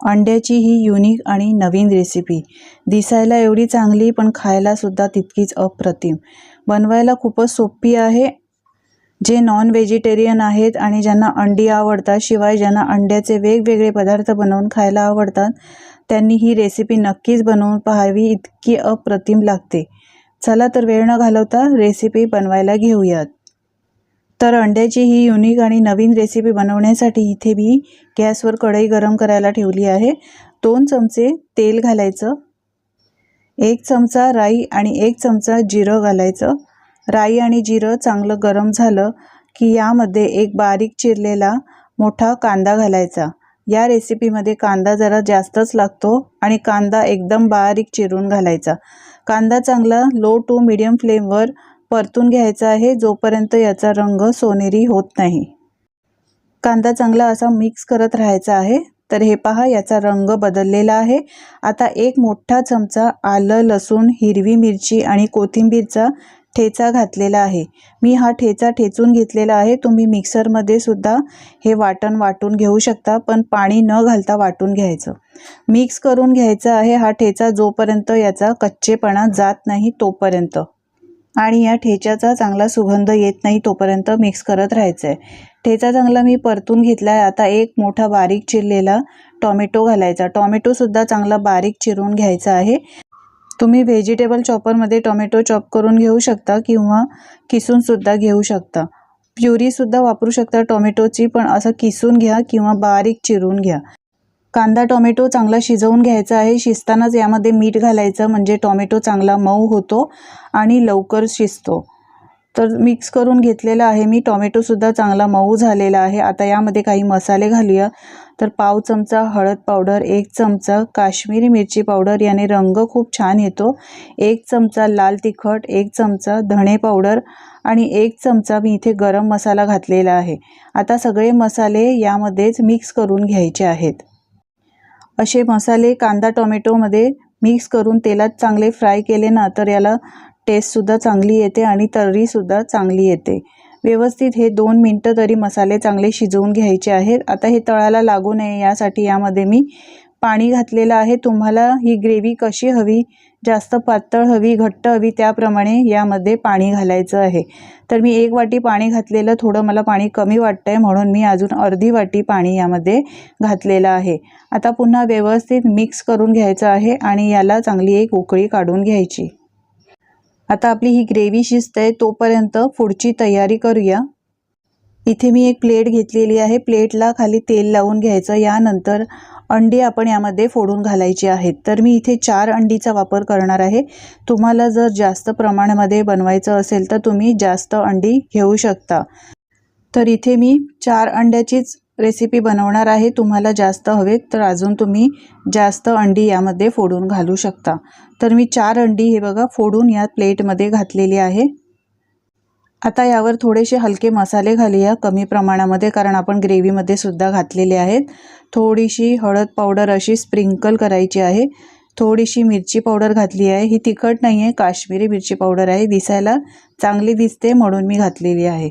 अंड्याची ही युनिक आणि नवीन रेसिपी दिसायला एवढी चांगली पण खायलासुद्धा तितकीच अप्रतिम. बनवायला खूपच सोपी आहे. जे नॉन व्हेजिटेरियन आहेत आणि ज्यांना अंडी आवडतात शिवाय ज्यांना अंड्याचे वेगवेगळे पदार्थ बनवून खायला आवडतात त्यांनी ही रेसिपी नक्कीच बनवून पाहावी इतकी अप्रतिम लागते. चला तर वेळ न घालवता रेसिपी बनवायला घेऊयात. तर अंड्याची ही युनिक आणि नवीन रेसिपी बनवण्यासाठी इथे मी गॅसवर कढई गरम करायला ठेवली आहे. दोन चमचे तेल घालायचं. एक चमचा राई आणि एक चमचा जिरं घालायचं. राई आणि जिरं चांगलं गरम झालं की यामध्ये एक बारीक चिरलेला मोठा कांदा घालायचा. या रेसिपीमध्ये कांदा जरा जास्तच लागतो आणि कांदा एकदम बारीक चिरून घालायचा. कांदा चांगला लो टू मिडियम फ्लेमवर परतून घ्यायचा आहे जोपर्यंत याचा रंग सोनेरी होत नाही. कांदा चांगला असा मिक्स करत राहायचा आहे. तर हे पहा याचा रंग बदललेला आहे. आता एक मोठा चमचा आलं लसूण हिरवी मिरची आणि कोथिंबीरचा ठेचा घातलेला आहे. मी हा ठेचा ठेचून घेतलेला आहे. तुम्ही मिक्सरमध्ये सुद्धा हे वाटण वाटून घेऊ शकता पण पाणी न घालता वाटून घ्यायचं. मिक्स करून घ्यायचं आहे हा ठेचा जोपर्यंत याचा कच्चेपणा जात नाही तोपर्यंत. आणि या ठेच्याचा चांगला सुगंध येत नाही तोपर्यंत मिक्स करत राहायचं आहे ठेचा चांगला मी परतून घेतला आहे आता एक मोठा बारीक चिरलेला टॉमॅटो घालायचा. टॉमॅटोसुद्धा चांगला बारीक चिरून घ्यायचा आहे. तुम्ही व्हेजिटेबल चॉपरमध्ये टॉमॅटो चॉप करून घेऊ शकता किंवा किसूनसुद्धा घेऊ शकता. प्युरीसुद्धा वापरू शकता टॉमॅटोची पण असं किसून घ्या किंवा बारीक चिरून घ्या. कांदा टोमॅटो चांगला शिजवून घ्यायचा आहे. शिजतानाच यामध्ये मीठ घालायचं म्हणजे टोमॅटो चांगला मऊ होतो आणि लवकर शिजतो. तर मिक्स करून घेतलेला आहे मी. टोमॅटोसुद्धा चांगला मऊ झालेला आहे. आता यामध्ये काही मसाले घालूया. तर पाव चमचा हळद पावडर एक चमचा काश्मीरी मिरची पावडर याने रंग खूप छान येतो. एक चमचा लाल तिखट एक चमचा धणे पावडर आणि एक चमचा मी इथे गरम मसाला घातलेला आहे. आता सगळे मसाले यामध्येच मिक्स करून घ्यायचे आहेत. असे मसाले कांदा टोमॅटोमध्ये मिक्स करून तेलात चांगले फ्राय केले ना तर याला टेस्टसुद्धा चांगली येते आणि तर्रीसुद्धा चांगली येते. व्यवस्थित हे दोन मिनटं तरी मसाले चांगले शिजवून घ्यायचे आहेत. आता हे तळाला लागू नये यासाठी यामध्ये मी पाणी घातलेलं आहे. तुम्हाला ही ग्रेव्ही कशी हवी जास्त पातळ हवी घट्ट हवी त्याप्रमाणे यामध्ये पाणी घालायचं आहे. तर मी एक वाटी पाणी घातलेलं थोडं मला पाणी कमी वाटतं आहे म्हणून मी अजून अर्धी वाटी पाणी यामध्ये घातलेलं आहे. आता पुन्हा व्यवस्थित मिक्स करून घ्यायचं आहे आणि याला चांगली एक उकळी काढून घ्यायची. आता आपली ही ग्रेव्ही शिजते तोपर्यंत पुढची तयारी करूया. इथे मी एक प्लेट घेतलेली आहे. प्लेटला खाली तेल लावून घ्यायचं. यानंतर अंडी आपण यामध्ये फोडून घालायची आहेत. तर मी इथे चार अंडीचा वापर करणार आहे. तुम्हाला जर जास्त प्रमाणामध्ये बनवायचं असेल तर तुम्ही जास्त अंडी घेऊ शकता. तर इथे मी चार अंड्याचीच रेसिपी बनवणार आहे. तुम्हाला जास्त हवेत तर अजून तुम्ही जास्त अंडी यामध्ये फोडून घालू शकता. तर मी चार अंडी हे बघा फोडून या प्लेटमध्ये घातलेली आहे. आता यावर थोडेसे हलके मसाले घालूया कमी प्रमाणामध्ये कारण आपण ग्रेव्हीमध्ये सुद्धा घातलेले आहेत. थोडीशी हळद पावडर अशी स्प्रिंकल करायची आहे. थोडीशी मिरची पावडर घातली आहे. ही तिखट नाही आहे काश्मीरी मिरची पावडर आहे दिसायला चांगली दिसते म्हणून मी घातलेली आहे.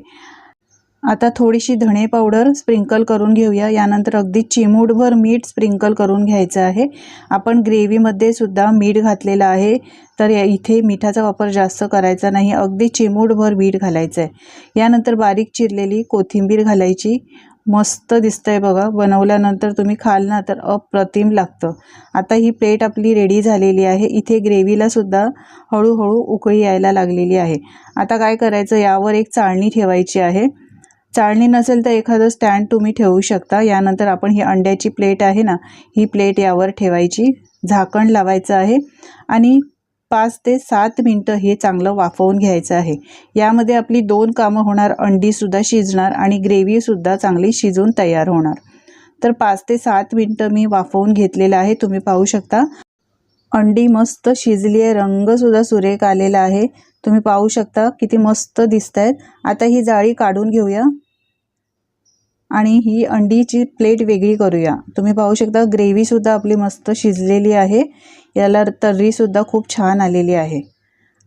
आता थोडीशी धणे पावडर स्प्रिंकल करून घेऊया. यानंतर अगदी चिमूटभर मीठ स्प्रिंकल करून घ्यायचं आहे. आपण ग्रेव्हीमध्ये सुद्धा मीठ घातलेलं आहे. तर या इथे मिठाचा वापर जास्त करायचा नाही. अगदी चिमूटभर मीठ घालायचं आहे यानंतर बारीक चिरलेली कोथिंबीर घालायची. मस्त दिसतंय बघा. बनवल्यानंतर तुम्ही खाल ना तर अप्रतिम लागतं. आता ही प्लेट आपली रेडी झालेली आहे. इथे ग्रेव्हीला सुद्धा हळूहळू उकळी यायला लागलेली आहे. आता काय करायचं? यावर एक चाळणी ठेवायची आहे. चाळणी नसेल तर एखादं स्टँड तुम्ही ठेवू शकता. यानंतर आपण ही अंड्याची प्लेट आहे ना ही प्लेट यावर ठेवायची. झाकण लावायचं आहे आणि पाच ते सात मिनटं हे चांगलं वाफवून घ्यायचं आहे. यामध्ये आपली दोन कामं होणार अंडीसुद्धा शिजणार आणि ग्रेव्हीसुद्धा चांगली शिजून तयार होणार. तर पाच ते सात मिनटं मी वाफवून घेतलेलं आहे तुम्ही पाहू शकता. अंडी मस्त शिजली आहे रंगसुद्धा सुरेख आलेला आहे. तुम्ही पाहू शकता किती मस्त दिसत आहेत आता ही जाळी काढून घेऊया. आणि ही अंडीची प्लेट वेगळी करूया. तुम्ही पाहू शकता ग्रेव्हीसुद्धा आपली मस्त शिजलेली आहे. याला तर्रीसुद्धा खूप छान आलेली आहे.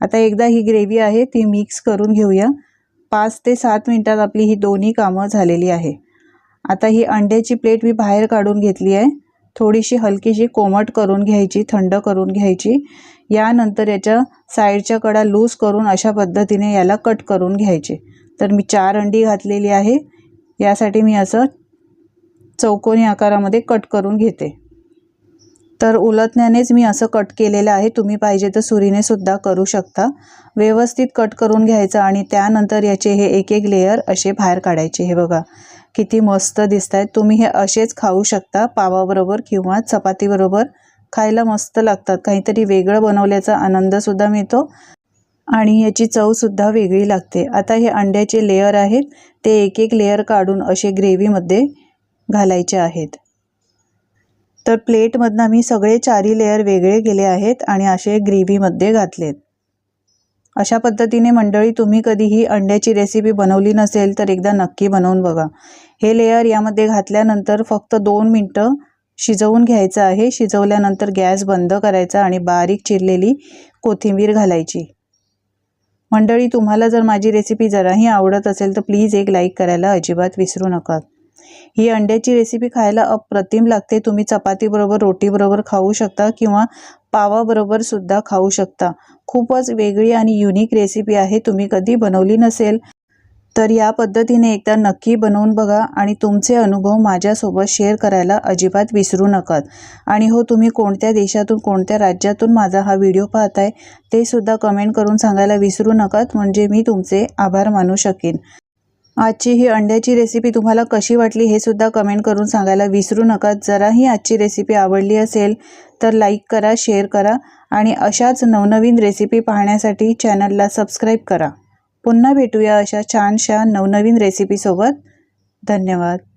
आता एकदा ही ग्रेव्ही आहे ती मिक्स करून घेऊया. पाच ते सात मिनटात आपली ही दोन्ही कामं झालेली आहे. आता ही अंड्याची प्लेट मी बाहेर काढून घेतली आहे. थोडीशी हलकीशी कोमट करून घ्यायची थंड करून घ्यायची. यानंतर याच्या साईडच्या कडा लूज करून अशा पद्धतीने याला कट करून घ्यायचे. तर मी चार अंडी घातलेली आहे. यासाठी मी असं चौकोनी आकारामध्ये कट करून घेते. तर उलटण्यानेच मी असं कट केलेलं आहे. तुम्ही पाहिजे तर सुरीने सुद्धा करू शकता. व्यवस्थित कट करून घ्यायचं आणि त्यानंतर याचे हे एक एक लेयर असे बाहेर काढायचे. हे बघा किती मस्त दिसत आहेत तुम्ही हे असेच खाऊ शकता पावाबरोबर किंवा चपातीबरोबर. खायला मस्त लागतात. काहीतरी वेगळं बनवल्याचा आनंदसुद्धा मिळतो. आणि याची चवसुद्धा वेगळी लागते. आता हे अंड्याचे लेयर आहेत. ते एक एक लेयर काढून असे ग्रेव्हीमध्ये घालायचे आहेत. तर प्लेटमधनं मी सगळे चारी लेयर वेगळे केले आहेत आणि असे ग्रेव्हीमध्ये घातलेत. अशा पद्धतीने मंडळी तुम्ही कधीही अंड्याची रेसिपी बनवली नसेल तर एकदा नक्की बनवून बघा. हे लेयर यामध्ये घातल्यानंतर फक्त दोन मिनटं शिजवून घ्यायचं आहे. शिजवल्यानंतर गॅस बंद करायचा आणि बारीक चिरलेली कोथिंबीर घालायची. मंडळी तुम्हाला जर माझी रेसिपी जराही आवडत असेल तर प्लीज एक लाईक करायला अजिबात विसरू नका. ही अंड्याची रेसिपी खायला अप्रतिम लागते. तुम्ही चपातीबरोबर रोटीबरोबर खाऊ शकता किंवा पावाबरोबर सुद्धा खाऊ शकता. खूपच वेगळी आणि युनिक रेसिपी आहे. तुम्ही कधी बनवली नसेल तर या पद्धतीने एकदा नक्की बनवून बघा आणि तुमचे अनुभव माझ्यासोबत शेअर करायला अजिबात विसरू नका. आणि हो तुम्ही कोणत्या देशातून कोणत्या राज्यातून माझा हा व्हिडिओ पाहताय ते सुद्धा कमेंट करून सांगायला विसरू नकात म्हणजे मी तुमचे आभार मानू शकेन. आजची ही अंड्याची रेसिपी तुम्हाला कशी वाटली हे सुद्धा कमेंट करून सांगायला विसरू नका. जराही आजची रेसिपी आवडली असेल तर लाईक करा शेअर करा आणि अशाच नवनवीन रेसिपी पाहण्यासाठी चॅनलला सबस्क्राईब करा. पुन्हा भेटूया अशा छानशा नवनवीन रेसिपीसोबत धन्यवाद.